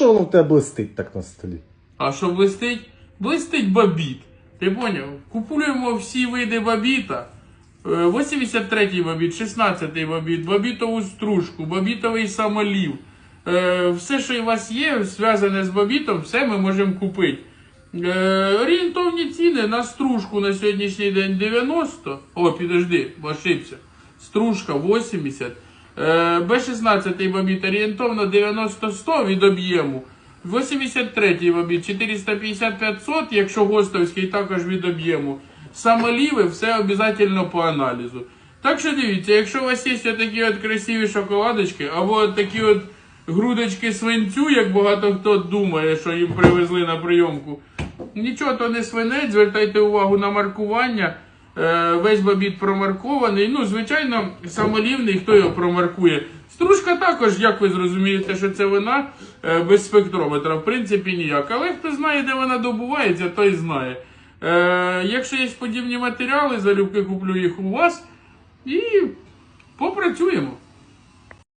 Що воно в тебе блистить так на столі? А що блистить? Блистить бабіт. Ти поняв? Купуємо всі види бабіта. Е, 83-й бабіт, 16-й бабіт, бабітову стружку, бабітовий самолів. Е, Все, що у вас є, зв'язане з бабітом, все ми можемо купити. Е, Орієнтовні ціни на стружку на сьогоднішній день 90. О, підожди, ошибся. Стружка 80. Е, Б16 бабіт орієнтовно 90-100 від об'єму. 83-й бабіт 450-500, якщо гостовський також від об'єму. Самоліви все обов'язково по аналізу. Так що дивіться, якщо у вас є такі от красиві шоколадочки, або такі от грудочки свинцю, як багато хто думає, що їм привезли на прийомку. Нічого то не свинець, звертайте увагу на маркування. Е, весь бабіт промаркований. Ну, звичайно, самолівний, хто його промаркує. Стружка також, як ви зрозумієте, що це вона е, без спектрометра, в принципі, ніяк. Але хто знає, де вона добувається, той знає. Е, якщо є подібні матеріали, залюбки куплю їх у вас і попрацюємо.